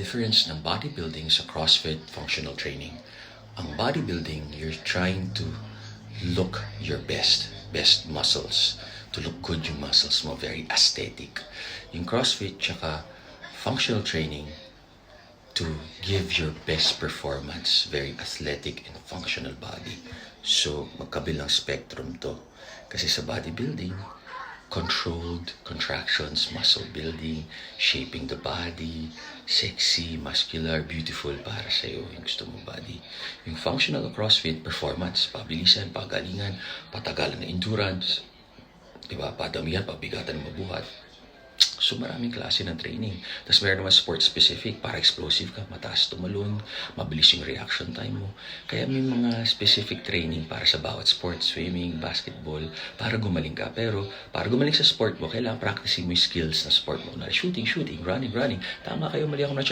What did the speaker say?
difference ng bodybuilding sa CrossFit functional training. Ang bodybuilding, you're trying to look your best, best muscles. To look good yung muscles mo, very aesthetic. Yung CrossFit tsaka functional training, to give your best performance, very athletic and functional body. So, magkabilang spectrum to. Kasi sa bodybuilding, controlled contractions, muscle building, shaping the body, sexy, muscular, beautiful para sa iyo yung gusto mong body. Yung functional CrossFit performance, pabilisan, pagalingan, patagalan ng endurance, di ba? Padamihan, pabigatan ng mabuhat. So maraming klase ng training. Tapos meron naman sport specific para explosive ka, mataas tumalon, mabilis yung reaction time mo. Kaya may mga specific training para sa bawat sport, swimming, basketball, para gumaling ka. Pero para gumaling sa sport mo, kailangan practicing mo yung skills na sport mo. Na shooting, shooting, running, running. Tama kayo, mali ako na